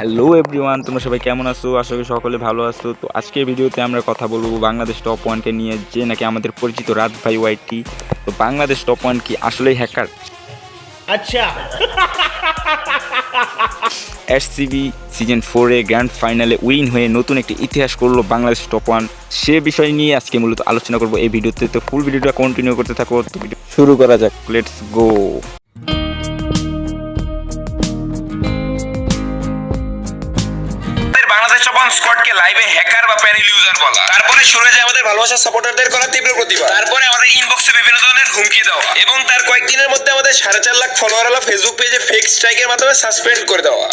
Hello everyone তোমরা সবাই কেমন আছো? আশা করি সকলে ভালো আছো। তো আজকের ভিডিওতে আমরা কথা বলব বাংলাদেশ টপ ওয়ানকে নিয়ে যে নাকি আমাদের পরিচিত রাত ভাই ওয়াইটি। তো বাংলাদেশ টপ ওয়ান কি আসলেই হ্যাকার আচ্ছা। এসসিবি সিজন ফোরে গ্র্যান্ড ফাইনালে উইন হয়ে নতুন একটি ইতিহাস করল বাংলাদেশ টপ ওয়ান সে বিষয় নিয়ে আজকে মূলত আলোচনা করব এই ভিডিওতে। তো ফুল ভিডিওটা কন্টিনিউ করতে থাকো। শুরু করা যাক। লেটস গো লাইভে হ্যাকার বা প্যানেল ইউজার বলা। তারপরে শুরু যায় আমাদের ভালোবাসার সাপোর্টারদের করা তীব্র প্রতিবাদ। তারপরে আমাদের ইনবক্সে বিভিন্ন ধরনের হুমকি দেওয়া। এবং তার কয়েকদিনের মধ্যে আমাদের সাড়ে চার লাখ ফলোয়ারওয়ালা ফেসবুক পেজে ফেক স্ট্রাইকের মাধ্যমে সাসপেন্ড করে দেওয়া।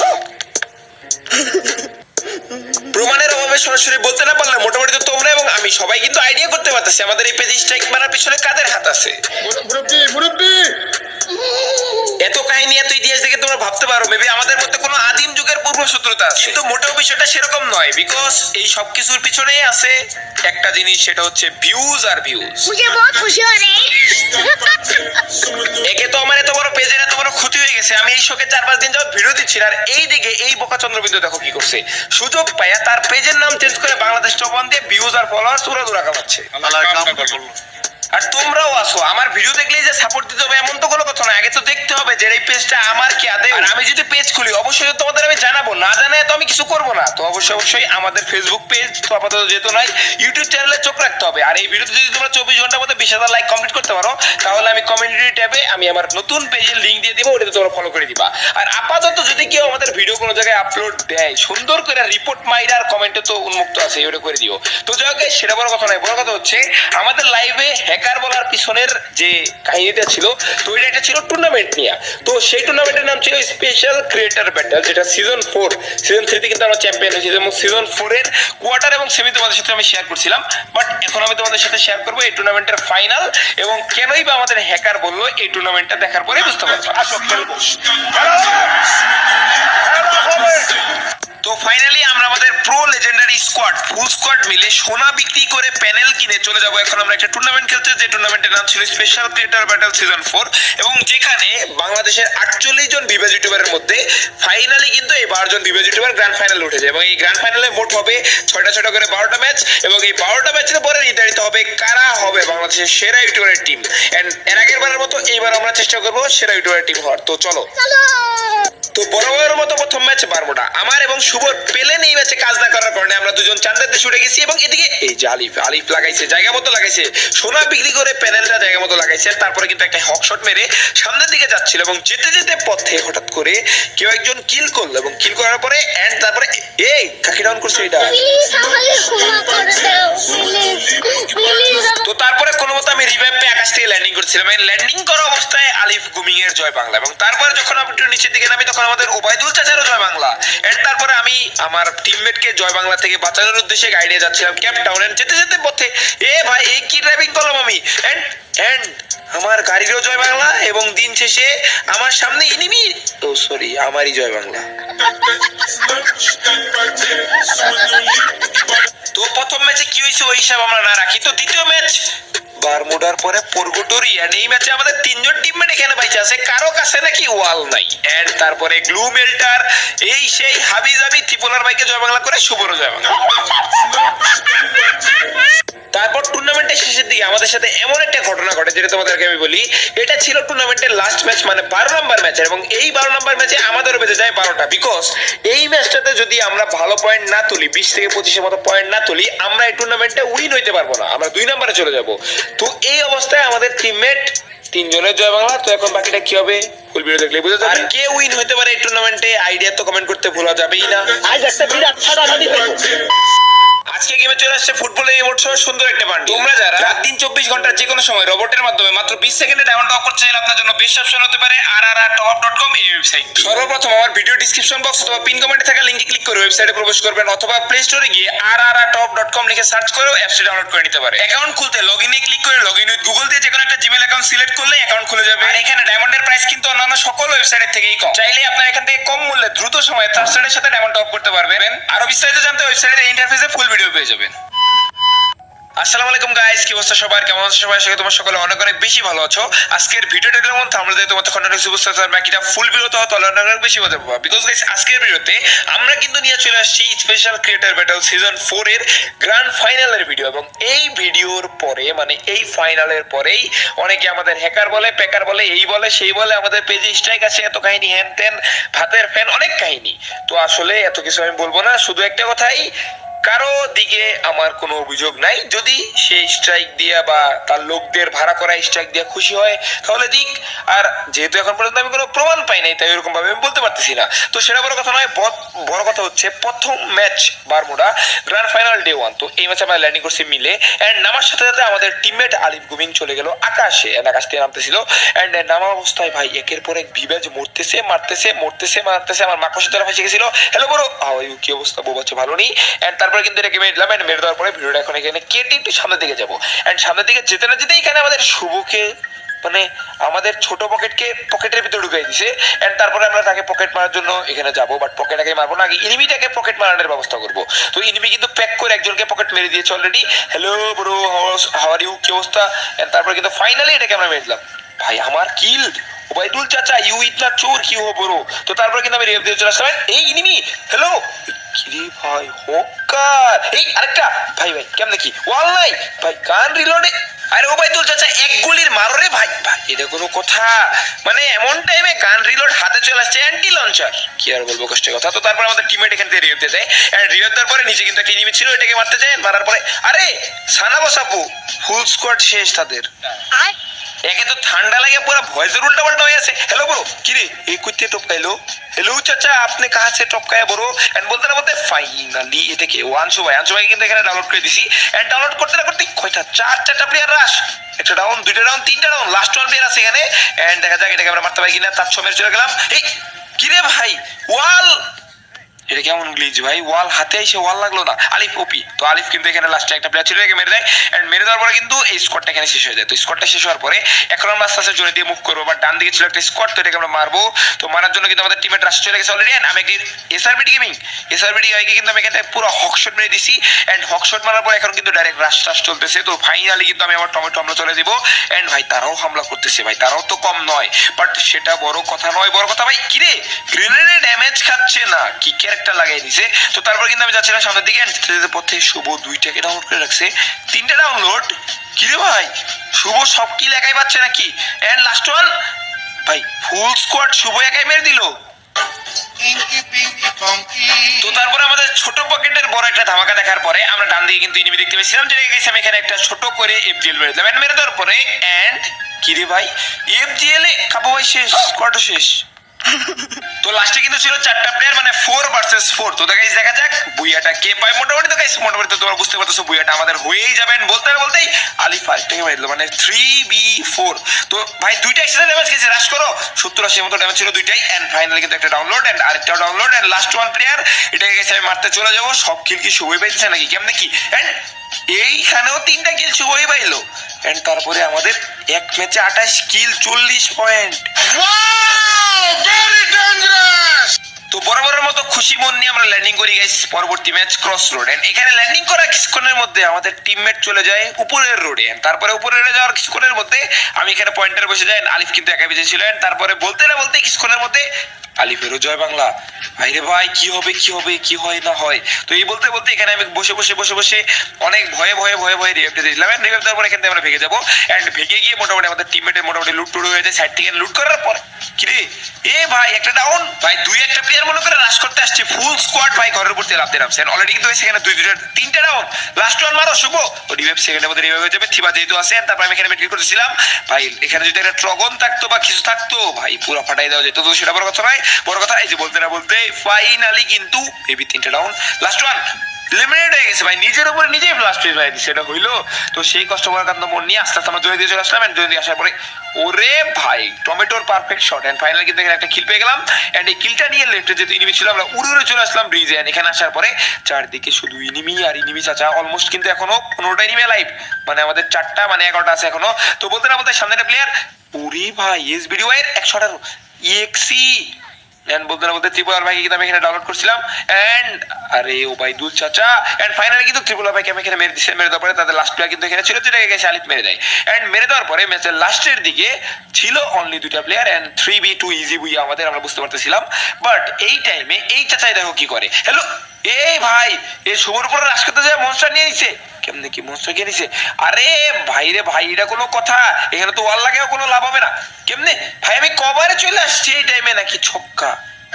প্রমাণের অভাবে সরাসরি বলতে না পারলে মোটামুটি তো তোমরা এবং আমি সবাই কিন্তু আইডিয়া করতে পারতেছি। আমাদের এই পেজে স্ট্রাইক মারার পিছনে কাদের হাত আছে? মুরব্বী মুরব্বী! এত কাহিনী এত ইতিহাস দেখে তোমরা ভাবতে পারো মেবি আমাদের মধ্যে কোনো আদিম যুগের পূর্ব শত্রুতা আছে কিন্তু মোটেও বিষয়টা সেরকম নয় বিকজ এই সব কিছুর পিছনেই আছে একটা জিনিস সেটা হচ্ছে ভিউজ আর ভিউজ मुझे बहुत खुशी हो रही है একে তো আমার এত বড় পেজের এত বড় ক্ষতি হয়ে গেছে আমি এই শোকে চার পাঁচ দিন যাবত ভিডিও দিচ্ছি না। আর এই দিকে এই বোকা চন্দ্রবিন্দু দেখো কি করছে সুযোগ পাইয়া তার পেজের নাম চেঞ্জ করে বাংলাদেশ টপ ওয়ান দিয়ে ভিউজ আর ফলোয়ার্স উড়া দুরা কামাচ্ছে আর তোমরাও আসো, আমার ভিডিও দেখলেই যে সাপোর্ট দিতে হবে, এমন তো কোনো কথা নয় আগে তো দেখতে হবে যে এই পেজটা আমার কি আদে? আর আমি যদি পেজ খুলি, অবশ্যই তোমাদের আমি জানাব। না জানায় তো আমি কিছু করব না। তো অবশ্যই অবশ্যই আমাদের ফেসবুক পেজ তো আপাতত যেহেতু নাই ইউটিউব চ্যানেলে চোখ রাখতে হবে। আর এই ভিডিওতে যদি তোমরা চব্বিশ ঘণ্টার মধ্যে বিশ হাজার লাইক কমপ্লিট করতে পারো, তাহলে আমি কমিউনিটি ট্যাবে আমি আমার নতুন পেজের লিঙ্ক দিয়ে দিব, ওটাতে তোমরা ফলো করে দিবা। আর আপাতত যদি কেউ আমাদের ভিডিও কোনো জায়গায় আপলোড দেয়, সুন্দর করে রিপোর্ট মাইর আর কমেন্টে তো উন্মুক্ত আছে ওটা করে দিও। তো যাই হোক সেটা বড় কথা নয়, বড় কথা হচ্ছে, আমাদের লাইভে হ্যাকার বলার পিছনের যে কাহিনীটা ছিল, তো এটা একটা ছিল টুর্নামেন্ট নিয়ে। তো সেই টুর্নামেন্টের নাম ছিল স্পেশাল ক্রিয়েটার ব্যাটেল যেটা সিজন ফোর সিজন থ্রিতে কিন্তু আমরা চ্যাম্পিয়ন হয়েছি। এবং সিজন ফোরের কোয়ার্টার এবং সেমি তোমাদের সাথে আমি শেয়ার করছিলাম বাট এখন আমি তোমাদের সাথে শেয়ার করব এই টুর্নামেন্টের ফাইনাল এবং কেনই বা আমাদের হ্যাকার বলল এই টুর্নামেন্টটা দেখার পরে বুঝতে পারব আসো, খেলব। তো ফাইনালি আমরা আমাদের pro legendary squad full squad মিলে সোনা বিক্রি করে প্যানেল কিনে চলে যাব। এখন আমরা একটা টুর্নামেন্ট খেলতে যে টুর্নামেন্টের নাম ছিল special creator battle season four এবং যেখানে বাংলাদেশের আটচল্লিশ জন বিবেজ ইউটিউবারের মধ্যে ফাইনালি কিন্তু এই বারো জন বিবেজ ইউটিউবার গ্র্যান্ড ফাইনাল উঠে যায় এবং এই গ্র্যান্ড ফাইনালে মোট হবে ছয়টা ছয়টা করে বারোটা ম্যাচ এবং এই বারোটা ম্যাচের পরে নির্ধারিত হবে কারা হবে বাংলাদেশের সেরা ইউটিউবারের টিম এন্ড এর আগের বারের মতো এইবার আমরা চেষ্টা করব সেরা ইউটিউবারের টিম হওয়ার। তো চলো। তো বরাবরের মতো প্রথম ম্যাচ বারমোটা আমার এবং শুভর পেলেন এই ম্যাচে কাজ না করার কারণে আমরা দুজন চান্দাতে ছুটে গেছি এবং এদিকে এই যে আলিফ আলিফ লাগাইছে জায়গা মতো লাগাইছে। সোনা বিক্রি করে প্যানেলটা জায়গা মতো লাগাইছে তারপরে কিন্তু একটা হক শট মেরে সামনের দিকে যাচ্ছিল এবং যেতে যেতে পথে হঠাৎ করে কেউ একজন কিল করল এবং কিল করার পরে এন্ড তারপরে এই কাকি ডাউন করছে এটা? তো তারপরে কোনো মতো আমি রিভাইভ পে আকাশ থেকে ল্যান্ডিং করছিলাম ল্যান্ডিং করা অবস্থায় আলিফ গুমিং এর জয় বাংলা এবং তারপরে যখন আমি একটু নিচের দিকে নামি তখন আমাদের ওবায়দুল চাচারও জয় বাংলা এন্ড তারপরে আমি আমার টিমমেটকে জয় বাংলা থেকে বাঁচানোর উদ্দেশ্যে গাইডে যাচ্ছিলাম ক্যাপ টাউন এন্ড যেতে যেতে পথে এ ভাই এই কি ড্রাইভিং করলাম আমি? এন্ড এন্ড আমার গাড়িরও জয় বাংলা এবং দিন শেষে আমার সামনে ইনিমি ও সরি আমারই জয় বাংলা। তো প্রথম ম্যাচে কি হয়েছে ওই হিসাব আমরা না রাখি। তো দ্বিতীয় ম্যাচ বারমুডার পরে পর্গটরি এই ম্যাচে আমাদের তিনজন টিমমেট এখানে বাইচে আছে কারও কাছে নাকি ওয়াল নাই। এন্ড তারপরে গ্লু মেল্টার, এই সেই হাবি জাবি ত্রিপুলার বাইকে জয় বাংলা করে শুভরও জয় বাংলা। তারপর টুর্নামেন্টের শেষের দিকে আমাদের সাথে এমন একটা ঘটনা ঘটে যেটা তোমাদেরকে আমি বলি, এটা ছিল টুর্নামেন্টের লাস্ট ম্যাচ মানে বারো নম্বর ম্যাচ এবং এই বারো নম্বর ম্যাচে আমাদেরও বেঁচে যায় বারোটা। বিকজ এই ম্যাচটাতে যদি আমরা ভালো পয়েন্ট না তুলি, বিশ থেকে পঁচিশের মতো পয়েন্ট না তুলি, আমরা এই টুর্নামেন্টে উইন হইতে পারব না। আমরা দুই নম্বরে চলে যাব। তো এই অবস্থায় আমাদের টিমমেট তিনজনের জয় বাংলা। তো এখন বাকিটা কি হবে? ফুল ভিডিও দেখলে বুঝে যাবে। আর কে উইন হতে পারে এই টুর্নামেন্টে আইডিয়া তো কমেন্ট করতে ভোলা যাবেই না। আজ একটা বিরাট হয়েছে আজকে গেমে চলে আসছে ফুটবলের এই সহ সুন্দর একটা বান্ডি তোমরা যারা রাত দিন চব্বিশ ঘণ্টা যে কোনো সময় রোবটের মাধ্যমে মাত্র বিশ সেকেন্ডে ডায়মন্ড টপ করতে চাইলে আপনার জন্য বেস্ট অপশন হতে পারে আর আর আর টপ ডট কম এই ওয়েবসাইট সর্বপ্রথম আমার ভিডিও ডিসক্রিপশন বক্স অথবা পিন কমেন্টে থাকা লিঙ্কে ক্লিক করে ওয়েবসাইটে প্রবেশ করবেন অথবা প্লে স্টোরে গিয়ে আর আর আর টপ ডট কম লিখে সার্চ করেও অ্যাপসটি ডাউনলোড করে নিতে পারে। অ্যাকাউন্ট খুলতে লগ ইনে ক্লিক করে লগ ইন উইথ গুগল দিয়ে যে কোনো একটা জিমেল অ্যাকাউন্ট সিলেক্ট করলে অ্যাকাউন্ট খুলে যাবে। আর এখানে ডায়মন্ডের প্রাইস কিন্তু অন্যান্য সকল ওয়েবসাইটের থেকেই কম। চাইলে আপনার এখান থেকে কম মূল্যে দ্রুত সময়ে ট্রাস্টেডের সাথে ডায়মন্ড টপ করতে পারবেন। আরও বিস্তারিত জানতে ওয়েবসাইটের ইন্টারফেসে ফুল ভিডিও পেয়ে যাবেন। আসসালামু আলাইকুম গাইস কি অবস্থা সবার? কেমন আছো সবাই? আশা করি তোমার সকলে অনেক অনেক বেশি ভালো আছো। আজকের ভিডিওটা দিলাম আমরা যদি তোমার তখন অনেক বুঝতে পারছ বাকিটা ফুল ভিডিও তো তাহলে অনেক অনেক বেশি মজা পাবো বিকজ গাইস আজকের ভিডিওতে আমরা কিন্তু নিয়ে চলে আসছি special creator battle season four এর গ্র্যান্ড ফাইনালের ভিডিও এবং এই ভিডিওর পরে মানে এই ফাইনালের পরেই অনেকে আমাদের হ্যাকার বলে প্যাকার বলে, এই বলে, সেই বলে আমাদের পেজে স্ট্রাইক আছে, এত কাহিনী হ্যান ত্যান ভাতের ফ্যান অনেক কাহিনী। তো আসলে এত কিছু আমি বলব না, শুধু একটা কথাই কারও দিকে আমার কোনো অভিযোগ নাই। যদি সে স্ট্রাইক দিয়া বা তার লোকদের ভাড়া করা স্ট্রাইক দিয়া খুশি হয়, তাহলে দিক। আর যেহেতু এখন পর্যন্ত আমি কোনো প্রমাণ পাই নাই, তাই ওরকম ভাবে আমি বলতে পারতেছি না। তো সেটা বড় কথা নয় বড়- হচ্ছে প্রথম match Bermuda grand final day one তো এই ম্যাচে আমরা ল্যান্ডিং করছি মিলে। অ্যান্ড নামার সাথে সাথে আমাদের টিমমেট আলিফ গুমিং চলে গেল আকাশে। And আকাশ থেকে নামতেছিল। অ্যান্ড নামা অবস্থায় ভাই, একের পর এক বিবেজ মরতেছে, মারতেছে মরতেছে, মারতেছে। আমার মাকড়সা তারা ফেসে গেছিল। হ্যালো বড় ইউ কি অবস্থা? বউ বাচ্চা ভালো নেই। অ্যান্ড তারপরে কিন্তু এটাকে মেরে দিলাম। অ্যান্ড মেরে দেওয়ার পরে ভিডিওটা এখন এখানে কেটে একটু সামনের দিকে যাব। অ্যান্ড সামনের দিকে যেতে না যেতে এখানে আমাদের শুভকে মানে আমাদের ছোট পকেটকে পকেটের ভিতরে ঢুকাই দিছে এন্ড তারপরে আমরা তাকে পকেট মারার জন্য এখানে যাব বাট পকেটটাকে মারবো না, আগে ইনিমিটাকে পকেট মারানোর ব্যবস্থা করব। তো ইনিমি কিন্তু প্যাক করে একজনকে পকেট মেরে দিয়েছে already hello bro how are you কি অবস্থা? এন্ড তারপরে কিন্তু ফাইনালি এটাকে আমরা মেরে দিলাম। ভাই, আমার কিল ওবাইদুল চাচা ইউ ইতনা চোর কি হো বড় তো তারপরে কিন্তু আমি রেপ দিয়ে চলে আসলাম। এই ইনিমি হ্যালো কিরে ভাই হকার আরেকটা। ভাই ভাই, কেমন কি ওয়াল নাই ভাই, গান রিলোডে আরে ও ভাই তোর চাচা, এক গুলির মারো রে ভাই। ভাই, এটা কোনো কথা। মানে এমন টাইমে গান রিলোড হাতে চলে আসছে অ্যান্টি লঞ্চার কি আর বলব কষ্টের কথা। তো তারপর আমাদের টিমমেট এখান থেকে রিভিউ যায়। অ্যান্ড রিভিউ দেওয়ার পরে নিচে কিন্তু একটা ইনিমি ছিল, এটাকে মারতে যায়। মারার পরে, আরে সানা বসাপু ফুল স্কোয়াড শেষ তাদের। একে তো ঠান্ডা লাগে, পুরো ভয়েসের উল্টা পাল্টা হয়ে আছে। হ্যালো ব্রো কি রে? এই কুত্তে টপকাইলো। হ্যালো চাচা, আপনি কাহা সে টপকায় বড় এন্ড বলতে না বলতে ফাইনালি এ এটাকে ওয়ানশো ভাই? ওয়ানশো ভাই কিন্তু এখানে ডাউনলোড করে দিছি। এন্ড ডাউনলোড করতে না করতে কয়টা? চার চারটা প্লেয়ার রাশ একটা ডাউন দুইটা ডাউন তিনটা ডাউন লাস্ট ওয়ান প্লেয়ার আছে এখানে। এন্ড দেখা যাক এটাকে আমরা মারতে পারি কিনা, তার সময় চলে গেলাম। এই, কি রে ভাই? ওয়াল! এটা কেমন গ্লিচ ভাই? ওয়াল হাতে এসে ওয়াল লাগল না। আলিফ ওপি তো আলিফ কিন্তু এখানে লাস্টে একটা প্লেয়ার ছিল, একে মেরে দেয়। এন্ড মেরে দেওয়ার পরে কিন্তু এই স্কোয়াডটা এখানে শেষ হয়ে যায়। তো স্কোয়াডটা শেষ হওয়ার পরে এখন আমরা আস্তে আস্তে জোরে দিয়ে মুভ করব। বা ডান দিকে ছিল একটা স্কোয়াড তো এটাকে আমরা মারবো। তো মারার জন্য কিন্তু আমাদের টিমের রাশ চলে গেছে অলরেডি আমি একটি এসআরবিটি গেমিং এসআরবিটি গাইকে কিন্তু আমি এখানে পুরো হকশট মেরে দিছি। এন্ড হকশট মারার পর এখন কিন্তু ডাইরেক্ট রাশ টাশ চলতেছে। তো ফাইনালি কিন্তু আমি আমার টমেটো হামলা চলে দিব। এন্ড ভাই, তারাও হামলা করতেছে ভাই। তারাও তো কম নয়। বাট সেটা বড় কথা নয়। বড় কথা ভাই, কিরে? গ্রেনেডে ড্যামেজ খাচ্ছে না। কি ক্যারেক্টার লাগাই দিছে। তো তারপর কিন্তু আমি যাচ্ছিলাম সামনের দিকে যেতে পথে শুভ দুইটাকে ডাউনলোড করে রাখছে। তিনটা ডাউনলোড কিরে ভাই? শুভ সব কিল একাই পাচ্ছে নাকি? এন্ড লাস্ট ওয়ান ভাই ফুল স্কোয়াড শুভ একাই মেরে দিল. তো তারপরে আমাদের ছোট পকেটের বড় একটা ধামাকা দেখার পরে আমরা ডান দিকে কিন্তু ইনিমি দেখতে পেয়েছিলাম যেটা গেছে আমি এখানে একটা ছোট করে এফজিএল মেরে দিলাম। And মেরে দেওয়ার পরে এন্ড কি রে ভাই এফজিএল এ, কাপো ভাই শেষ স্কোয়াডও শেষ। তো লাস্টে কিন্তু ছিল চারটা প্লেয়ার মানে ফোর ভার্সেস ফোর তো গাইস দেখা যাক, বুইয়াটা কে পায় মোটামুটি তো গাইস মোটামুটি তো তোমরা বুঝতে পারতেছো, বুইয়াটা আমাদের হয়েই যাবেন বলতে না বলতেই, আলি ফার্স্টটাকে মেরে দিল মানে থ্রি বি ফোর তো ভাই, দুইটা একসাথে ড্যামেজ গেছে রাশ করো। সত্তর আশির মতো ড্যামেজ ছিল দুইটাই অ্যান্ড ফাইনালি কিন্তু একটা ডাউনলোড এন্ড আরেকটাও download and last one player এটাকে গেছে আমি মারতে চলে যাব। সব কিল কি শুভই পাইতেছে নাকি, কেমন কি? অ্যান্ড এইখানেও তিনটা কিল শুভই পাইলো। অ্যান্ড তারপরে আমাদের এক ম্যাচে আঠাশ কিল চল্লিশ পয়েন্ট! তো বরাবরের মতো খুশি মন নিয়ে আমরা ল্যান্ডিং করি গাইস পরবর্তী ম্যাচ ক্রস রোড এন্ড এখানে ল্যান্ডিং করা কিছুক্ষণের মধ্যে আমাদের টিমমেট চলে যায় উপরের রোডে তারপরে উপরের রোডে যাওয়ার কিছুক্ষণের মধ্যে আমি এখানে পয়েন্টার বসে যাই আলিফ কিন্তু একা বেঁচে ছিলেন তারপরে বলতে না বলতে কিছুক্ষণের মধ্যে আলিফেরও জয় বাংলা। ভাইরে ভাই, কি হবে কি হবে, কি হয় না হয়? তো এই বলতে বলতে এখানে আমি বসে বসে বসে বসে অনেক ভয়ে ভয়ে ভয়ে ভয়ে রিভেপটা দিয়েছিলাম এন্ড রিভেপ দেওয়ার পরে এখান থেকে আমরা ভেঙে যাব। এন্ড ভেঙে গিয়ে মোটামুটি আমাদের টিমমেটের মোটামুটি লুট টুট হয়ে যায় সাইড থেকে লুট করার পর। কিরে এ ভাই, একটা ডাউন ভাই, দুই একটা প্লেয়ার মনে করে রাশ করতে আসছে। ফুল স্কোয়াড ভাই, ঘরের উপর থেকে লাভতে নামছেন অলরেডি কিন্তু সেখানে দুই, দুইটা, তিনটা ডাউন লাস্ট ওয়ান মারো, শুভ। ও রিভেপ সেকেন্ডের মধ্যে রিভেপ হয়ে যাবে। থিবা যেহেতু আছে তারপর আমি এখানে মেট্রিক করতেছিলাম। ভাই, এখানে যদি একটা ট্রগন থাকতো বা কিছু থাকতো, ভাই, পুরো ফাটাই দেওয়া যেত। তো সেটা বড় কথা নয়। বড় কথা, এই যে বলতে না বলতে ফাইনালি কিন্তু এবি তিনটা ডাউন লাস্ট ওয়ান লিমিটেড হয়ে গেছে ভাই। নিজের উপরে নিজেই ব্লাস্ট হয়ে যায়, সেটা হইল। তো সেই কষ্ট করার কারণে মন নিয়ে আস্তে আস্তে আমরা জয় দিয়ে চলে আসলাম জয় দিয়ে আসার পরে, ওরে ভাই, টমেটোর পারফেক্ট শট এন্ড ফাইনাল কিন্তু এখানে একটা কিল পেয়ে গেলাম। এন্ড এই কিলটা নিয়ে লেফটে যেহেতু ইনিমি ছিল, আমরা উড়ে উড়ে চলে আসলাম ব্রিজে এন্ড এখানে আসার পরে চারদিকে শুধু ইনিমি আর ইনিমি চাচা অলমোস্ট কিন্তু এখনও পনেরোটা ইনিমি লাইভ মানে আমাদের চারটা মানে এগারোটা আছে এখনও। তো বলতে না বলতে সামনে একটা প্লেয়ার ওরে ভাই এস এর একশো আঠারো। ইএক্সি এন্ড বলতে না বলতে ত্রিপুলার ভাইকে কিন্তু আমি এখানে ডাউনলোড করছিলাম। এন্ড আরে ও ভাই, দুল চাচা। এন্ড ফাইনালি কিন্তু ত্রিপুরা ভাইকে আমি এখানে মেরে দিচ্ছে মেরে দেওয়ার পরে তাদের লাস্ট প্লেয়ার কিন্তু এখানে ছিল, যেটাকে গেছে আলিফ মেরে দেয়। এন্ড মেরে দেওয়ার পরে ম্যাচের লাস্টের দিকে ছিল অনলি দুইটা player and three B two easy বুই আমাদের, আমরা বুঝতে পারতেছিলাম। বাট এই টাইমে এই চাচাই দেখো কি করে? হ্যালো এই ভাই, এই শুভর উপরে রাস করতে যায় মনস্টার নিয়ে নিছে কেমনে কি মনস্টার কে নিছে? আরে ভাই রে ভাই, এটা কোনো কথা। এখানে তো ওয়াল লাগেও কোনো লাভ হবে না। কেমনে? ভাই, আমি কবারে চলে আসছি এই টাইমে নাকি ছক্কা।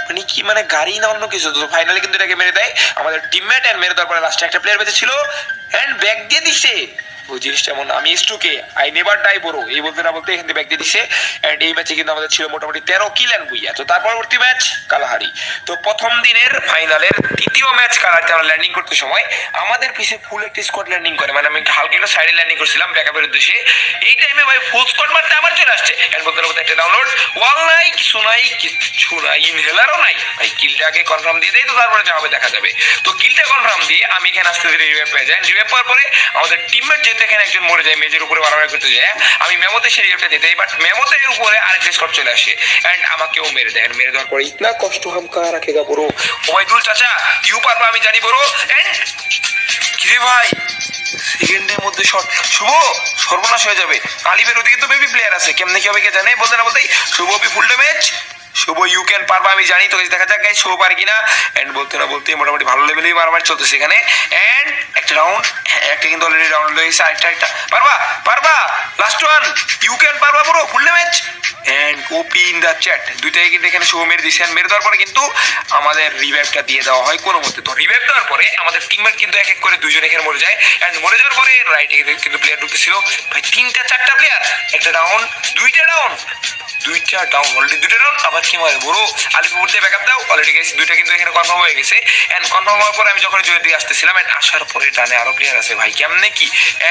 মানে কি মানে গাড়ি না অন্য কিছু? তো ফাইনালি কিন্তু এটাকে মেরে দেয়। আমাদের টিমমেট এন্ড মেরে দেওয়ার পরে লাস্টে একটা প্লেয়ার বেঁচে ছিল এন্ড ব্যাগ দিয়ে দিছে। ওই জিনিসটা এমন আমি ইস্টুকে আই নেভার ডাই বড় এই বলতে না বলতে এখান থেকে ব্যাক দিয়ে দিছে। এন্ড এই ম্যাচে কিন্তু আমাদের ছিল মোটামুটি তেরো কিল অ্যান্ড বুইয়া তো তার পরবর্তী ম্যাচ কালাহারি তো প্রথম দিনের ফাইনালের তৃতীয় ম্যাচ কালাহারিতে আমরা ল্যান্ডিং করতে সময় আমাদের পিছে ফুল একটি স্কোয়াড ল্যান্ডিং করে। মানে আমি একটু হালকা একটা সাইডে ল্যান্ডিং করছিলাম ব্যাকআপের উদ্দেশ্যে। এই টাইমে ভাই ফুল স্কোয়াড মারতে আবার চলে আসছে। এন্ড বলতে না বলতে একটা ডাউনলোড ওয়াল নাই, কিছু নাই কিছু নাই ইনহেলারও নাই। ভাই কিলটাকে কনফার্ম দিয়ে দেয় তো তারপরে যা হবে দেখা যাবে। তো কিলটা কনফার্ম দিয়ে আমি এখানে আসতে ধীরে রিভাইভ পেয়ে যাই। রিভাইভ পাওয়ার পরে আমাদের টিমমেট যেহেতু এখানে একজন মরে যায়, মেজের উপরে মারামারি করতে যায় আমি মেমোতে সেই রিভাইভটা দিতে বাট মেমোতে এর উপরে আরেকটা স্কট চলে আসে এন্ড আমাকেও মেরে দেয় মেরে দেওয়ার পরে ইতনা কষ্ট হামকা রাখেগা বড় ওবাইদুল চাচা ইউ পারবা আমি জানি বড় এন্ড কিরে ভাই? সেকেন্ডের মধ্যে শট, শুভ, সর্বনাশ হয়ে যাবে। আলিফের ওদিকে তো বেবি প্লেয়ার আছে, কেমনে কি হবে কে জানে? বলতে না বলতেই, Shubho, be full damage Shubho you can পারবা, আমি জানি তো দেখা যাক গাইস শুভ পারে কিনা। এন্ড বলতে না বলতে মোটামুটি ভালো লেভেলেই মারামারি চলতে সেখানে। এন্ড একটা রাউন্ড একটা কিন্তু অলরেডি রাউন্ড রয়েছে, আরেকটা একটা পারবা পারবা লাস্ট ওয়ান ইউ ক্যান পারবা পুরো full damage and OP in the chat দুইটাই কিন্তু এখানে শুভ মেরে দিয়েছে মেরে দেওয়ার পরে কিন্তু আমাদের রিভাইভটা দিয়ে দেওয়া হয় কোনো মতে তো রিভাইভ দেওয়ার পরে আমাদের টিমমেট কিন্তু এক এক করে দুইজন এখানে মরে যায়। এন্ড মরে যাওয়ার পরে রাইটে কিন্তু প্লেয়ার ঢুকতেছিল। ভাই, তিনটা, চারটা প্লেয়ার একটা ডাউন দুইটা ডাউন দুইটা ডাউন অলরেডি দুইটা ডাউন আবার কি মারে বড়, আলিপুর দিয়ে ব্যাকআপ দাও। অলরেডি গেছে দুইটা কিন্তু এখানে কনফার্ম হয়ে গেছে। এন্ড কনফার্ম হওয়ার পরে আমি যখন জয়ের দিকে আসতেছিলাম এন্ড আসার পরে ডানে আরও প্লেয়ার আছে। ভাই, কেমনে কি?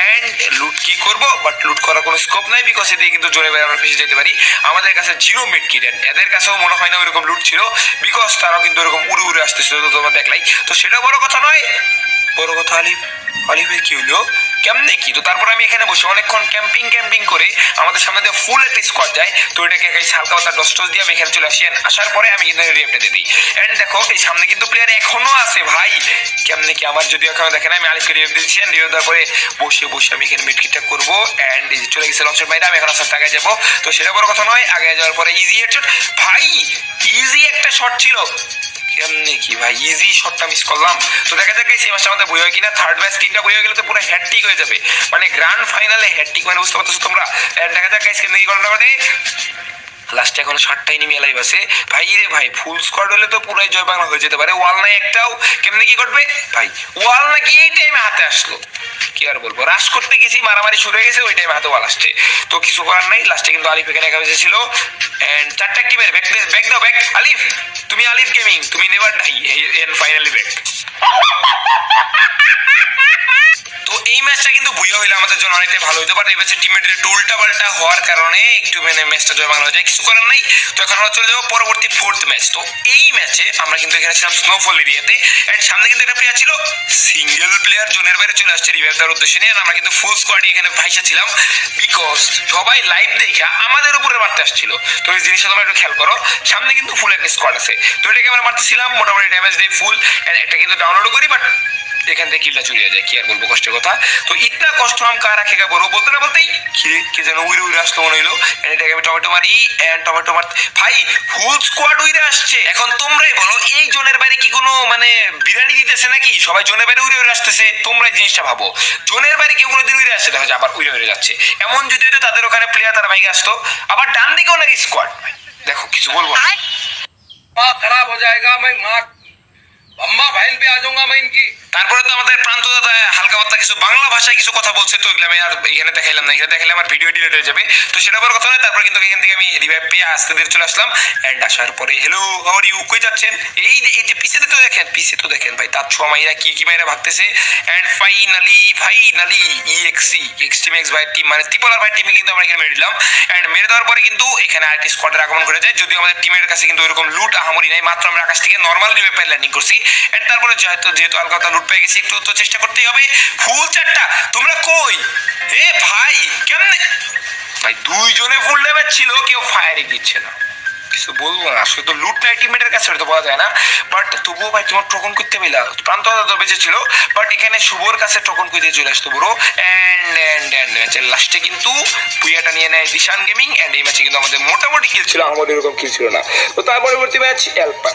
এন্ড লুট কি করব? বাট লুট করার কোনো স্কোপ নাই বিকজ এদিকে কিন্তু জোরে বাইরে আমরা ফেসে যেতে পারি। আমাদের কাছে জিরো মিড কিট এদের কাছেও মনে হয় না ওইরকম লুট ছিল বিকজ তারাও কিন্তু ওরকম উড়ে উড়ে আসতেছিল, তো তোমরা দেখলাই। তো সেটা বড় কথা নয়। বড় কথা আলিফ, আলিফের কি হলো? কেমনে কি? তো তারপর আমি এখানে বসে অনেকক্ষণ ক্যাম্পিং ক্যাম্পিং করে আমাদের সামনে দিয়ে ফুল একটা স্কোয়াড যায়। তো এটাকে এই হালকা পাতা ডস টস দিয়ে আমি এখানে চলে আসি। আসার পরে আমি কিন্তু রিয়েপটা দিয়ে দিই। অ্যান্ড দেখো, এই সামনে কিন্তু প্লেয়ার এখনও আছে ভাই। কেমনে কি আমার যদি এখনও দেখেন আমি আলিফকে রিয়েপ দিয়েছি এন্ড রিয়েপ দেওয়ার পরে বসে বসে আমি এখানে মিটকিটটা করব। অ্যান্ড এই চলে গেছে লঞ্চের বাইরে আমি এখন আস্তে আগে যাব। তো সেটা বড় কথা নয় আগে যাওয়ার পরে ইজি হেডশট ভাই ইজি একটা শট ছিল। কেমনে কি ভাই? ইজি শটটা মিস করলাম। তো দেখা যাক এই ম্যাচটা আমাদের বই হয় কিনা। থার্ড ম্যাচ তিনটা বই হয়ে গেলে তো পুরো হ্যাট্রিক হয়ে যাবে। মানে গ্র্যান্ড ফাইনালে হ্যাট্রিক মানে বুঝতে পারতেছো তোমরা? দেখা যাক গাইস কেমনে কি গণনা করে লাস্টে এখন সাতটা এনিমি লাইভ আছে। ভাই রে ভাই ফুল স্কোয়াড হলে তো পুরাই জয় বাংলা হয়ে যেতে পারে। ওয়াল নাই একটাও। কেমনে কি করবে ভাই, ওয়াল নাকি এই টাইমে হাতে আসলো। কি আর বলব রাশ করতে গেছি, মারামারি শুরু হয়ে গেছে, ওই টাইমে হাতে ওয়াল আসছে। তো কিছু করার নাই লাস্টে কিন্তু আলিফ এখানে একা এন্ড চারটা ব্যাক দাও ব্যাক আলিফ, তুমি আলিফ গেমিং তুমি never die and finally back তো এই ম্যাচটা কিন্তু বুইয়া হইলে আমাদের জন্য অনেকটাই ভালো হতে পারে। ম্যাচে টিমের উল্টা পাল্টা হওয়ার কারণে একটু মানে ম্যাচটা জয় বাংলা হয়ে যায়। কিছু করার নাই। তো এখন আমরা চলে যাব পরবর্তী ফোর্থ ম্যাচ তো এই ম্যাচে আমরা কিন্তু এখানে ছিলাম স্নোফল এরিয়াতে এন্ড সামনে কিন্তু একটা প্লেয়ার ছিল সিঙ্গেল প্লেয়ার জোনের বাইরে চলে আসছে রিভাইভ দেওয়ার উদ্দেশ্যে নিয়ে। আমরা কিন্তু ফুল স্কোয়াড এখানে ভাইসা ছিলাম বিকজ সবাই লাইভ দেখা আমাদের উপরে মারতে আসছিল। তো এই জিনিসটা তোমরা একটু খেয়াল করো। সামনে কিন্তু ফুল একটা স্কোয়াড আছে। তো এটাকে আমরা মারতেছিলাম, মোটামুটি ড্যামেজ দিয়ে ফুল একটা কিন্তু ডাউনলোড করি বাট এখান থেকে কিলটা চুরি হয়ে যায় কি আর বলবো কষ্টের কথা তো ইতনা কষ্ট আম কার রাখেগা বড় বলতে না বলতেই কি রে, কে যেন উইরে উইরে আসলো মনে হইলো And এটাকে আমি টমেটো মারি এন্ড টমেটো মার ভাই ফুল স্কোয়াড উইরে আসছে এখন তোমরাই বলো এই জোনের বাইরে কি কোনো মানে বিরিয়ানি দিতেছে নাকি সবাই জোনের বাইরে উইরে উইরে আসতেছে তোমরা এই জিনিসটা ভাবো জোনের বাইরে কেউ কোনোদিন উইরে আসছে দেখো যে আবার উইরে উইরে যাচ্ছে এমন যদি হতো তাদের ওখানে প্লেয়ার তারা বাইকে আসতো আবার ডান দিকেও নাকি স্কোয়াড দেখো কিছু বলবো না। माँ खराब हो जाएगा मैं माँ अम्मा बहन पे आ जाऊंगा मैं इनकी তারপরে তো আমাদের প্রান্ত দাদা হালকা পাতলা কিছু বাংলা ভাষায় কিছু কথা বলছে, তো এগুলো আমি আর এখানে দেখাইলাম না। এখানে দেখাইলে আমার ভিডিও ডিলিট হয়ে যাবে। তো সেটা বড় কথা নয়, তারপরে কিন্তু এখান থেকে আমি রিভাইভ পেয়ে আস্তে ধীরে চলে আসলাম। এন্ড আসার পরে হ্যালো হাওয়ার ইউ কই যাচ্ছেন? এই এই যে পিছেতে তো দেখেন পিছে তো দেখেন ভাই, তার ছোঁয়া মাইরা কি কি মাইরা ভাবতেছে। And finally finally exe extreme X ভাই টিম মানে ত্রিপলার ভাই টিমে কিন্তু আমরা এখানে মেরে দিলাম। এন্ড মেরে দেওয়ার পরে কিন্তু এখানে আরেকটি স্কোয়াডের আগমন করে যায় যদিও আমাদের টিমের কাছে কিন্তু ওইরকম লুট আহামরি নাই, মাত্র আমরা আকাশ থেকে নর্মাল রিভাইভ ল্যান্ডিং করছি। এন্ড তারপরে যেহেতু যেহেতু হালকা লুট পেয়ে গেছি একটু তো চেষ্টা করতেই হবে। ফুল চারটা, তোমরা কই? এ ভাই, কেমনে ভাই, দুইজনে ফুল নেবার ছিল, কেউ ফায়ারে দিচ্ছে না কিছু বলব না। আসলে তো লুট নাই টিমমেটের কাছে বলা যায় না। বাট তবুও ভাই, তোমার টোকন করতে পেলা প্রান্ত বেঁচে ছিল বাট এখানে শুভর কাছে টোকন করতে চলে আসতো বড়। অ্যান্ড অ্যান্ড অ্যান্ড ম্যাচের লাস্টে কিন্তু পুইয়াটা নিয়ে নেয় দিশান গেমিং অ্যান্ড এই ম্যাচে কিন্তু আমাদের মোটামুটি কিল ছিল, আমাদের এরকম কিল ছিল না। তো তার পরবর্তী ম্যাচ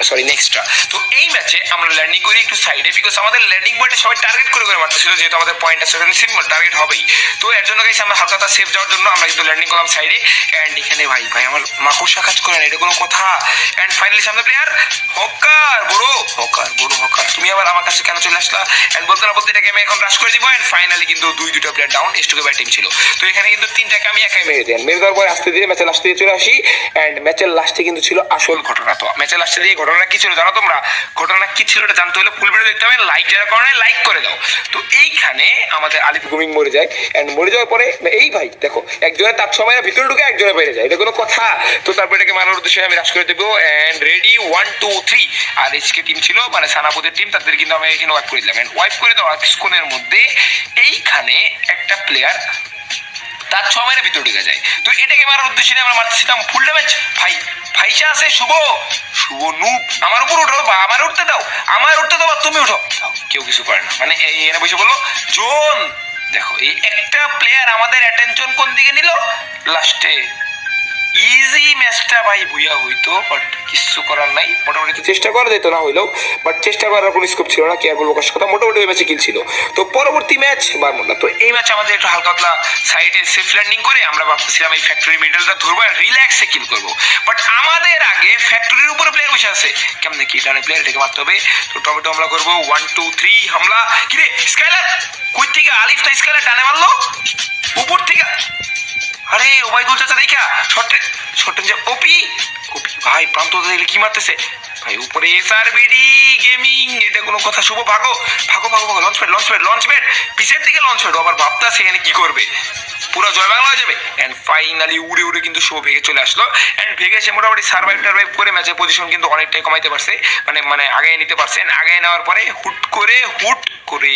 সরি নেক্সটটা তো এই ম্যাচে আমরা ল্যান্ডিং করি একটু সাইডে বিকজ আমাদের ল্যান্ডিং পয়েন্টে সবাই টার্গেট করে করে মারতেছিল, যেহেতু আমাদের পয়েন্ট আছে সেখানে সিম্পল টার্গেট হবেই। তো এর জন্য গাইছে আমরা হালকা সেফ যাওয়ার জন্য আমরা কিন্তু ল্যান্ডিং করলাম সাইডে অ্যান্ড এখানে ভাই ভাই, আমার মাকুসা কাজ করে না, এটা কোনো কথা। অ্যান্ড ফাইনালি সামনে প্লেয়ার হকার বড় হকার বড় হকার। তুমি আবার আমার কাছে কেন চলে আসলা? অ্যান্ড বলতে না বলতে এটাকে আমি এখন রাশ করে দিব। অ্যান্ড ফাইনালি কিন্তু দুই দুটো প্লেয়ার ডাউন এস্টুকে ব্যাট টিম ছিল। তো এখানে কিন্তু তিনটাকে আমি একাই মেরে দেন মেরে দেওয়ার পরে আস্তে ধীরে ম্যাচের লাস্টে দিয়ে চলে আসি। অ্যান্ড ম্যাচের লাস্টে কিন্তু ছিল আসল ঘটনা। তো ম্যাচের লাস্টে দিয়ে ঘটনা কি ছিল জানো তোমরা? ঘটনা কি ছিল এটা জানতে হলে ফুল ভিডিও দেখতে হবে। লাইক যারা করে লাইক করে দাও। তো এইখানে আমাদের আলিফ গুমিং মরে যায়। অ্যান্ড মরে যাওয়ার পরে, এই ভাই, দেখো, একজনের তার সময় ভিতরে ঢুকে একজনে বেড়ে যায়। এটা কোনো কথা। তো তারপরে এটাকে মারার উদ্দেশ্যে আমি রাশ করে দেবো। And ready one two three R HK team ছিল মানে সানাপুদের টিম তাদের কিন্তু আমি এখানে ওয়াইপ করে দিলাম। অ্যান্ড ওয়াইপ করে দেওয়া স্কোনের মধ্যে এইখানে একটা প্লেয়ার তার ছ মাইনের ভিতরে ঢুকে যায়। তো এটাকে মারার উদ্দেশ্যে নিয়ে আমরা মারতেছিলাম ফুল ড্যামেজ ভাই ভাইসা আছে, শুভ। শুভ নুপ আমার উপর উঠো, বা আমার উঠতে দাও। আমার উঠতে দাও তুমি উঠো। কেউ কিছু করে না। মানে এই এনে বসে বলল, জোন! দেখো, এই একটা প্লেয়ার আমাদের অ্যাটেনশন কোন দিকে নিল? লাস্টে ইজি ম্যাচটা ভাই বুইয়া হইতো বাট কিছু করার নাই। মোটামুটি চেষ্টা করা যেত না হইলেও বাট চেষ্টা করার কোনো স্কোপ ছিল না কি আর বলব কষ্ট কথা মোটামুটি ওই ম্যাচে কিল তো পরবর্তী ম্যাচ বারমুন্ডা তো এই ম্যাচ আমাদের একটু হালকা পাতলা সাইডে সেফ ল্যান্ডিং করে আমরা ভাবতেছিলাম এই ফ্যাক্টরি মিডলটা ধরবো আর রিল্যাক্সে কিল করব। বাট আমাদের আগে ফ্যাক্টরির উপরে প্লেয়ার বসে আছে। কেমন কি ডানে প্লেয়ার এটাকে মারতে হবে। তো টমেটো হামলা করব ওয়ান টু থ্রি হামলা। কিরে স্কাইলার কই থেকে আলিফ তো স্কাইলার ডানে মারলো? উপর থেকে আরে ওবাইদুল চাচা দেখা। শর্টে শর্টে যে ওপি ওপি ভাই, প্রান্ত দেখলে কি মারতেছে? ভাই, উপরে এসআর বিডি গেমিং এটা কোনো কথা, শুভ ভাগো। ভাগো ভাগো ভাগো launch pad launch pad launch pad পিছের দিকে লঞ্চ প্যাড আবার ভাবতা সেখানে কি করবে? পুরো জয় বাংলা হয়ে যাবে। অ্যান্ড ফাইনালি উড়ে উড়ে কিন্তু শো ভেঙে চলে আসলো। অ্যান্ড ভেগে সে মোটামুটি সার্ভাইভ টার্ভাইভ করে ম্যাচের পজিশন কিন্তু অনেকটাই কমাইতে পারছে। মানে মানে আগায় নিতে পারছেন আগায় নেওয়ার পরে হুট করে হুট করে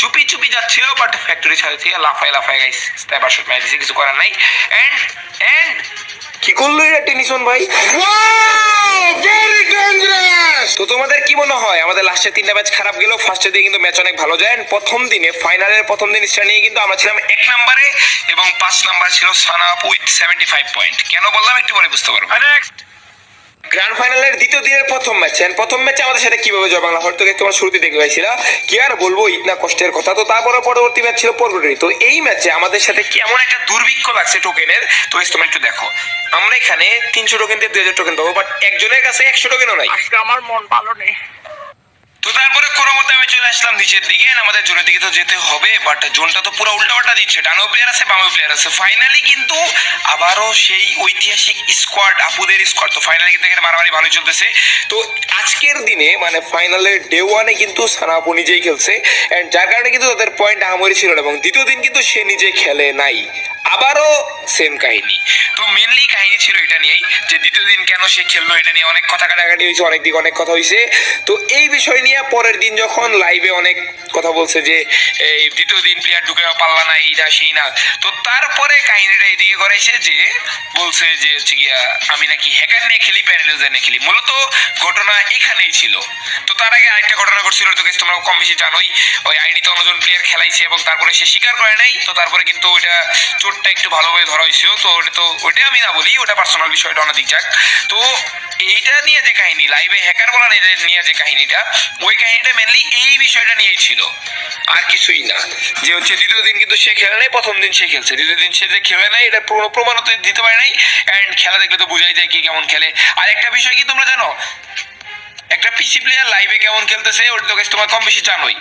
চুপি চুপি যাচ্ছিল বাট ফ্যাক্টরি ছাড়া থেকে লাফায় লাফায় গাইস তাই শট ম্যাচ কিছু করার নাই। এন্ড এন্ড কি করল এরা টেনিসন ভাই! তো তোমাদের কি মনে হয়? আমাদের লাস্টের তিনটা ম্যাচ খারাপ গেল ফার্স্টে দিয়ে কিন্তু ম্যাচ অনেক ভালো যায়। প্রথম দিনে ফাইনালের প্রথম দিন নিয়ে কিন্তু আমরা ছিলাম এক নম্বরে এবং পাঁচ নাম্বার ছিল সানা উইথ সেভেন্টি ফাইভ পয়েন্ট কেন বললাম? একটু পরে বুঝতে পারব। নেক্সট গ্র্যান্ড ফাইনালের দ্বিতীয় দিনের প্রথম ম্যাচ প্রথম ম্যাচে আমাদের সাথে কীভাবে জয় বাংলা হয়তো তোমার শুরুতে দেখতে পাইছিল। কি আর বলব, ইতনা কষ্টের কথা। তো তারপরে পরবর্তী ম্যাচ ছিল পরবর্তী তো এই ম্যাচে আমাদের সাথে কেমন একটা দুর্ভিক্ষ লাগছে টোকেনের তো তোমরা একটু দেখো। আমরা এখানে তিনশো টোকেন দিয়ে দুই হাজার টোকেন পাবো বাট একজনের কাছে একশো টোকেনও নাই। আমার মন ভালো নেই। তো তারপরে কোনো মতে আমি চলে আসলাম নিচের দিকে আমাদের জোনের দিকে তো যেতে হবে বাট জোনটা তো পুরো উল্টাপাল্টা দিচ্ছে। ডানেও প্লেয়ার আছে, বামেও প্লেয়ার আছে। ফাইনালি কিন্তু আবারও সেই ঐতিহাসিক স্কোয়াড আপুদের স্কোয়াড তো ফাইনালি কিন্তু এখানে মারামারি ভালোই চলতেছে। তো আজকের দিনে মানে ফাইনালের ডে ওয়ানে কিন্তু সানা আপু নিজেই খেলছে অ্যান্ড যার কারণে কিন্তু তাদের পয়েন্ট আহামরি ছিল এবং দ্বিতীয় দিন কিন্তু সে নিজে খেলে নাই। আবারও সেম কাহিনী। তো মেনলি কাহিনী ছিল এটা নিয়েই, যে দ্বিতীয় দিন কেন সে খেললো, এটা নিয়ে অনেক কথা কাটাকাটি হয়েছে, অনেক দিক অনেক কথা হয়েছে। তো এই বিষয় নিয়ে পরের দিন যখন লাইভে অনেক কথা বলছে যে, এই দ্বিতীয় দিন প্লেয়ার ঢুকে পাল্লা না, এই না, সেই না, তো তারপরে কাহিনীটা এদিকে করাইছে যে, বলছে যে হচ্ছে গিয়া, আমি নাকি হ্যাকার নিয়ে খেলি প্যানেলিজার নিয়ে খেলি। মূলত ঘটনা এখানেই ছিল। তো তার আগে আরেকটা ঘটনা ঘটছিল, তো তোমরা কম বেশি জানোই, ওই আইডিতে অন্যজন প্লেয়ার খেলাইছে এবং তারপরে সে স্বীকার করে নাই, তো তারপরে কিন্তু ওইটা চোটটা একটু ভালোভাবে ধরা হয়েছিল, তো ওটা তো ওইটা আমি না বলি, ওটা পার্সোনাল বিষয়টা অনেক যাক। তো এইটা নিয়ে যে কাহিনী লাইভে হ্যাকার বলা নিয়ে যে- কাহিনীটা, ওই কাহিনীটা মেনলি এই বিষয়টা নিয়েই ছিল। আর কিছুই না। যে হচ্ছে দ্বিতীয় দিন কিন্তু সে খেলে নাই, প্রথম দিন সে খেলছে। দ্বিতীয় দিন সে যে খেলে নাই, এটা পুরো প্রমাণ তো দিতে পারে নাই। অ্যান্ড খেলা দেখলে তো বোঝাই যায় কি কেমন খেলে। আর একটা বিষয় কি তোমরা জানো? একটা পিসি প্লেয়ার লাইভে কেমন খেলতেছে ওটা তো তোমার কম বেশি জানোই।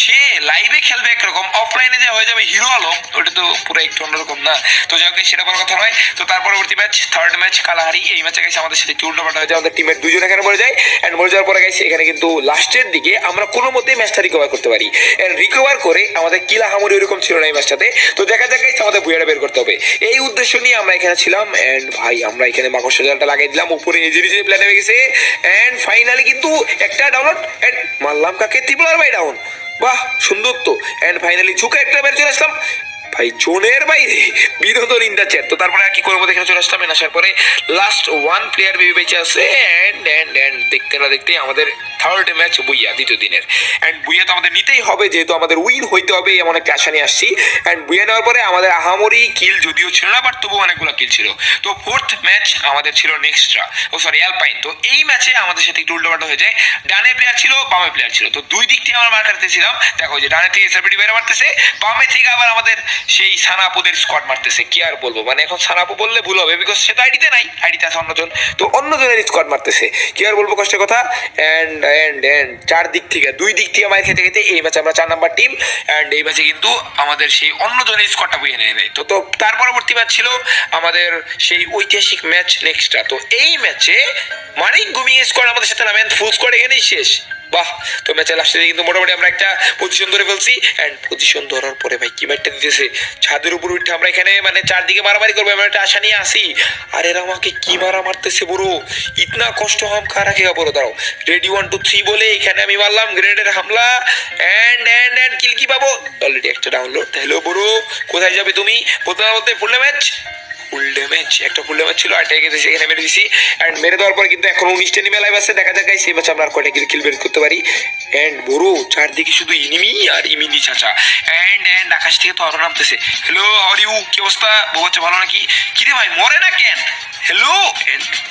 সে লাইভে খেলবে একরকম অফলাইনে যে হয়ে যাবে হিরো আলম ওটা তো পুরো একটু অন্যরকম না। তো যাই হোক সেটা বড় কথা নয়। তো তার পরবর্তী ম্যাচ থার্ড ম্যাচ কালাহারি, এই ম্যাচে গেছে আমাদের সাথে একটু উল্টোপাল্টা হয়েছে, আমাদের টিমের দুজন এখানে মরে যায়? অ্যান্ড মরে যাওয়ার পরে গেছে এখানে কিন্তু লাস্টের দিকে আমরা কোনো মতেই ম্যাচটা রিকভার করতে পারি। এন্ড রিকভার করে আমাদের কিলা হামুরি ওরকম ছিল না এই ম্যাচটাতে তো দেখা যাক গাইছে আমাদের বুয়াটা বের করতে হবে। এই উদ্দেশ্য নিয়ে আমরা এখানে ছিলাম। এন্ড ভাই, আমরা এখানে মাকড়সা জালটা লাগিয়ে দিলাম। উপরে এজিরি যে প্ল্যান হয়ে গেছে। এন্ড ফাইনালি কিন্তু একটা ডাউনলোড এন্ড মারলাম কাকে? ত্রিপুলার বাই ডাউন বাহ সুন্দর তো। অ্যান্ড ফাইনালি ঝুঁকে একটা বের চলে আসলাম। ভাই জোনের বাইরে বিনোদন দ্য চ্যাট তো তারপরে আর কি করব? এখানে চলে আসলাম। আসার পরে লাস্ট ওয়ান প্লেয়ার বেবি বেঁচে আছে। অ্যান্ড অ্যান্ড অ্যান্ড দেখতে না দেখতেই আমাদের থার্ড ম্যাচ বুইয়া, দ্বিতীয় দিনের। অ্যান্ড বুইয়া তো আমাদের নিতেই হবে, যেহেতু আমাদের উইন হইতে হবে এমন একটা আশা নিয়ে আসছি। অ্যান্ড বুইয়া নেওয়ার পরে আমাদের আহামরি কিল যদিও ছিল না বাট তবু অনেকগুলো কিল ছিল। তো ফোর্থ ম্যাচ আমাদের ছিল নেক্সট্রা ও সরি অ্যালপাইন তো এই ম্যাচে আমাদের সাথে একটু উল্টোপাল্টা হয়ে যায়। ডানে প্লেয়ার ছিল, বামে প্লেয়ার ছিল। তো দুই দিক থেকে আমরা মার কাটতেছিলাম দেখো যে ডানে থেকে এসআরবিডি বাইরে মারতেছে, বামে থেকে আবার আমাদের সেই সানাপুদের স্কোয়াড মারতেছে, কি আর বলব? মানে এখন সানাপু বললে ভুল হবে বিকজ সে তো আইডিতে নাই আইডিতে আছে অন্যজন। তো অন্যজনের স্কোয়াড মারতেছে। কি আর বলব কষ্টের কথা? অ্যান্ড অ্যান্ড অ্যান্ড চার দিক থেকে, দুই দিক থেকে মার খেতে খেতে এই ম্যাচে আমরা চার নাম্বার টিম অ্যান্ড এই ম্যাচে কিন্তু আমাদের সেই অন্যজনের স্কোয়াডটা বইয়ে নিয়ে। নেয় তো তো তার পরবর্তী ম্যাচ ছিল আমাদের সেই ঐতিহাসিক ম্যাচ নেক্সটটা তো এই ম্যাচে মানিক ঘুমিয়ে স্কোয়াড আমাদের সাথে নামেন ফুল স্কোয়াড এখানেই শেষ। বাহ, তো ম্যাচের লাস্টে কিন্তু মোটামুটি আমরা একটা পজিশন ধরে ফেলছি। অ্যান্ড পজিশন ধরার পরে ভাই, কি ম্যাচটা দিতেছে? ছাদের উপর উঠে আমরা এখানে মানে চারদিকে মারামারি করব, এমন একটা আশা নিয়ে আসি। আর এরা আমাকে কি মারা মারতেছে বড়? ইতনা কষ্ট হাম খা রাখেগা বড় দাঁড়াও। রেডি ওয়ান টু থ্রি বলে এখানে আমি মারলাম গ্রেনেডের হামলা। অ্যান্ড অ্যান্ড অ্যান্ড কিল কি পাবো? অলরেডি একটা ডাউনলোড হ্যালো বড়, কোথায় যাবে তুমি? না বলতে ফুল ম্যাচ ফুল ড্যামেজ একটা ফুল ড্যামেজ ছিল আটটা গেছে সেখানে মেরে দিছি। অ্যান্ড মেরে দেওয়ার পর কিন্তু এখন উনিশটা নিমে লাইভ আছে, দেখা যাক সেই ম্যাচ আমরা কয়টা কিল কিল বের করতে পারি। অ্যান্ড বড়, চারদিকে শুধু ইনিমি আর ইমিনি চাচা। অ্যান্ড অ্যান্ড আকাশ থেকে তো আরও নামতেছে। হ্যালো হাউ ইউ কি অবস্থা? বউ হচ্ছে ভালো নাকি? কিরে ভাই, মরে না কেন? হ্যালো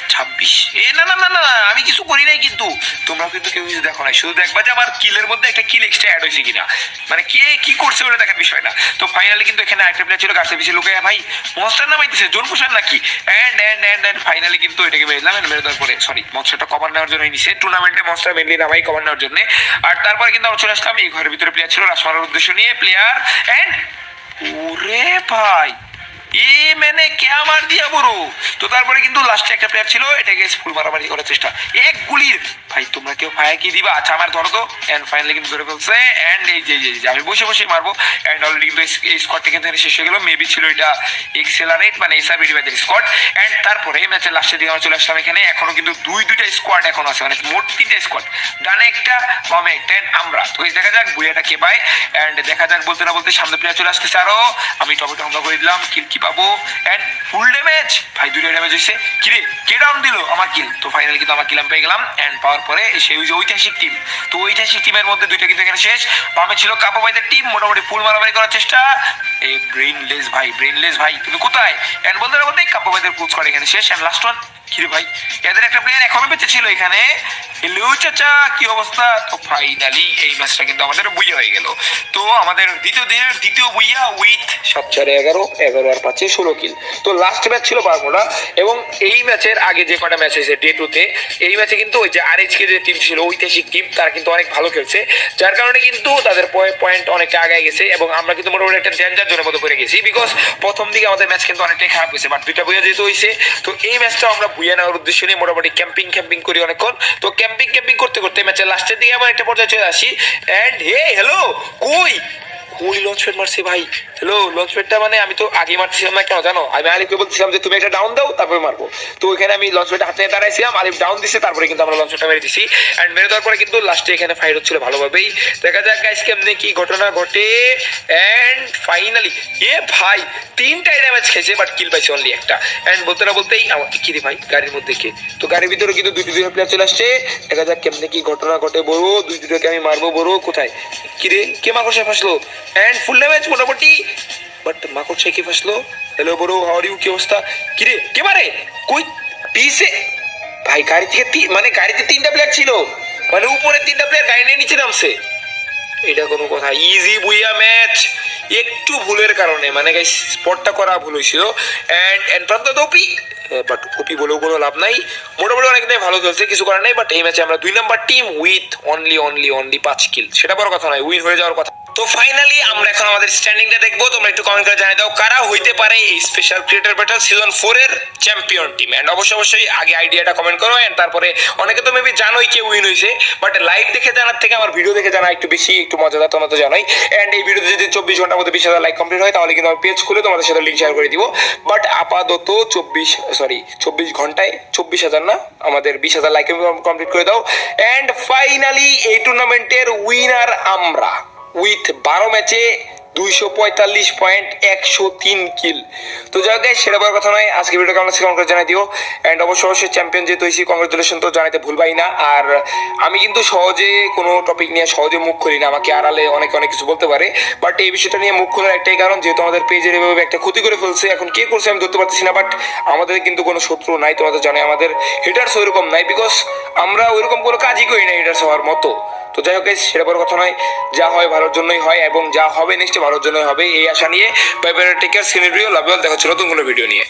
ছাব্বিশ। এ, না না না না আমি কিছু করি নাই কিন্তু। তোমরাও কিন্তু কেউ কিছু দেখো নাই। শুধু দেখবা যে আমার কিলের মধ্যে একটা কিল এক্সট্রা অ্যাড হয়েছে কিনা। মানে কে কি করছে ওটা দেখার বিষয় না। তো ফাইনালি কিন্তু এখানে আরেকটা প্লেয়ার ছিল গাছের পিছিয়ে লুকে ভাই মনস্টার নামাইতেছে জোন পোষার নাকি? And and and and finally কিন্তু এটাকে মেরলাম অ্যান্ড মেরে পরে সরি মৎস্যটা কভার নেওয়ার জন্য নিছে। টুর্নামেন্টে মৎস্যটা মেনলি নামাই কভার নেওয়ার জন্য। আর তারপরে কিন্তু আমরা চলে আসলাম এই ঘরের ভিতরে প্লেয়ার ছিল রাশ উদ্দেশ্য নিয়ে প্লেয়ার অ্যান্ড ওরে ভাই! এ মানে কে মার দিয়া তো তারপরে কিন্তু লাস্টে একটা প্লেয়ার ছিল ফুল মারামারি করার চেষ্টা। এক গুলির। ভাই, তোমরা কেউ কি দিবা? আচ্ছা আমার ধরো তো। এন্ড ফাইনালি কিন্তু ধরে ফেলছে। এন্ড এই যে আমি বসে বসে মারবো। এন্ড অলরেডি কিন্তু এই- কিন্তু শেষ হয়ে গেল। মেবি ছিল এটা এক্সেলারেট মানে এসআরবি ডিভাইসের স্কোয়াড এন্ড তারপরে ম্যাচের লাস্টের দিকে আমরা চলে আসলাম এখানে। এখনও কিন্তু দুই, দুইটা স্কোয়াড এখন আছে। মানে মোট তিনটা স্কোয়াড ডানে একটা, বামে একটা আমরা। তো দেখা যাক বুয়াটা কে পায়। এন্ড দেখা যাক, বলতে না বলতে সামনে প্লেয়ার চলে আসতেছে আরও। আমি টমেটো হামলা করে দিলাম। কিল পাবো এন্ড ফুল ড্যামেজ ভাই, দুটো ড্যামেজ হয়েছে কিরে, কে ডাউন দিল? আমার কিল তো ফাইনালি কিন্তু আমার কিলাম পেয়ে গেলাম এন্ড পাওয়ার পরে সেই যে ঐতিহাসিক টিম তো ঐতিহাসিক টিমের মধ্যে দুইটা কিন্তু এখানে শেষ। বামে ছিল কাপো ভাইদের টিম মোটামুটি ফুল মারামারি করার চেষ্টা। এ ব্রেইনলেস ভাই ব্রেইনলেস ভাই তুমি কোথায়? এন্ড বলতে বলতে কাপো ভাইদের কোচ করে এখানে শেষ এন্ড লাস্ট ওয়ান কিরে ভাই, এদের একটা প্লেয়ার এখনও বেঁচে ছিল এখানে। হ্যালো চাচা, কি অবস্থা? তো ফাইনালি এই ম্যাচটা কিন্তু আমাদের বুইয়া হয়ে গেল। তো আমাদের দ্বিতীয় দিনের দ্বিতীয় বুইয়া উইথ এগারো এগারো আর পাঁচে ষোলো কিল তো লাস্ট ম্যাচ ছিল বারমোড়া এবং এই ম্যাচের আগে যে কটা ম্যাচ হয়েছে ডে টুতে এই ম্যাচে কিন্তু ওই যে আরএইচকে যে টিম ছিল, ঐতিহাসিক টিম তারা কিন্তু অনেক ভালো খেলছে। যার কারণে কিন্তু তাদের পয়েন্ট অনেকটা আগায় গেছে এবং আমরা কিন্তু মোটামুটি একটা ডেঞ্জার জোনের মতো করে গেছি বিকজ প্রথম দিকে আমাদের ম্যাচ কিন্তু অনেকটাই খারাপ হয়েছে। বাট দুইটা বুয়া যেহেতু হয়েছে, তো এই ম্যাচটা আমরা বুয়া নেওয়ার উদ্দেশ্য নিয়ে মোটামুটি ক্যাম্পিং ক্যাম্পিং করি অনেকক্ষণ। তো ক্যাম্পিং ক্যাম্পিং করতে করতে ম্যাচের লাস্টের দিকে আমার একটা পর্যায়ে চলে আসি। অ্যান্ড হে হ্যালো কই? কই লঞ্চ প্যাড মারছে ভাই। হ্যালো লঞ্চ প্যাডটা মানে আমি তো আগে মারছিলাম না কেন? জানো? আমি আলিফকে বলছিলাম যে, তুমি একটা ডাউন দাও, তারপরে মারবো। তো ওইখানে আমি লঞ্চ প্যাডটা হাতে দাঁড়াইছিলাম, আলিফ ডাউন দিছে, তারপরে কিন্তু আমরা লঞ্চ প্যাডটা মেরে দিছি। অ্যান্ড মেরে দেওয়ার পরে কিন্তু লাস্টে এখানে ফাইট হচ্ছিল ভালোভাবেই। দেখা যাক গাইস কেমনে কি ঘটনা ঘটে। অ্যান্ড ফাইনালি এ ভাই, তিনটাই ড্যামেজ খেয়েছে বাট কিল পাইছে অনলি একটা। অ্যান্ড বলতে না বলতেই আমার কি রে ভাই, গাড়ির মধ্যে কে? তো গাড়ির ভিতরে কিন্তু দুই দুই প্লেয়ার চলে আসছে। দেখা যাক কেমনে কি ঘটনা ঘটে। বড়, দুই দুটোকে আমি মারবো, বড়, কোথায়? কি রে, কে মাকড়সায় ফাঁসলো? অ্যান্ড ফুল মোটামুটি বাট ফাঁসলো হ্যালো বড় হাওয়ার ইউ কি অবস্থা কি রে কে মারে কই পিছে ভাই গাড়ি থেকে মানে গাড়িতে তিনটা প্লেয়ার ছিল মানে উপরে তিনটা প্লেয়ার গাড়ি নিয়ে নিচে নামছে এটা কোনো কথা ইজি বুইয়া ম্যাচ একটু ভুলের কারণে মানে গাইস স্পটটা করা ভুল হয়েছিল and and Pranto but OP বলেও কোনো লাভ নাই মোটামুটি অনেকটাই ভালো খেলছে কিছু করার নাই বাট এই ম্যাচে আমরা দুই number team with only only only পাঁচ কিল সেটা বড় কথা নয় উইন হয়ে যাওয়ার কথা তো ফাইনালি আমরা এখন আমাদের স্ট্যান্ডিংটা দেখব। তোমরা একটু কমেন্ট করে জানিয়ে দাও, কারা হইতে পারে এই special creator battle season four এর চ্যাম্পিয়ন টিম এন্ড অবশ্যই অবশ্যই আগে আইডিয়াটা কমেন্ট করো এন্ড তারপরে অনেকে তো মেবি জানোই কে উইন হয়েছে বাট লাইভ দেখে জানার থেকে, আমার ভিডিও দেখে জানা একটু বেশি, একটু মজাদার, তোমরা তো জানোই। এন্ড এই ভিডিওতে যদি চব্বিশ ঘণ্টার মধ্যে বিশ হাজার লাইক কমপ্লিট হয়, তাহলে কিন্তু আমি পেজ খুলে তোমাদের সাথে লিঙ্ক শেয়ার করে দিব। বাট আপাতত চব্বিশ সরি চব্বিশ ঘন্টায় চব্বিশ হাজার না, আমাদের বিশ হাজার লাইক কমপ্লিট করে দাও। এন্ড ফাইনালি এই টুর্নামেন্টের উইনার আমরা। উইথ বারো ম্যাচে দুইশো পঁয়তাল্লিশ পয়েন্ট একশো তিন কিল। তো যাই হোক সেটা বড় কথা নয়। আজকে ভিডিও কেমন কমেন্ট করে জানাই দিও। অ্যান্ড অবশ্যই অবশ্যই চ্যাম্পিয়ন যেহেতু হয়েছি কংগ্রেচুলেশন তো জানাতে ভুলবাই না। আর আমি কিন্তু সহজে কোনো টপিক নিয়ে সহজে মুখ খুলি না। আমাকে আড়ালে অনেকে অনেক কিছু বলতে পারে। বাট এই বিষয়টা নিয়ে মুখ খোলার একটাই কারণ, যেহেতু আমাদের পেজের এভাবে একটা ক্ষতি করে ফেলছে। এখন কে করছে আমি ধরতে পারতেছি না বাট আমাদের কিন্তু কোনো শত্রু নাই, তোমাদের জানে আমাদের। হিটার্স ওইরকম নাই বিকজ আমরা ওইরকম কোনো কাজই করি না হিটার্স হওয়ার মতো। তো যাই হোক সেটা বড় কথা নয়। যা হয় ভালোর জন্যই হয় এবং যা হবে নেক্সটে ভালোর জন্যই হবে, এই আশা নিয়ে bye bye take care senior love দেখা হচ্ছে নতুন কোনো ভিডিও নিয়ে।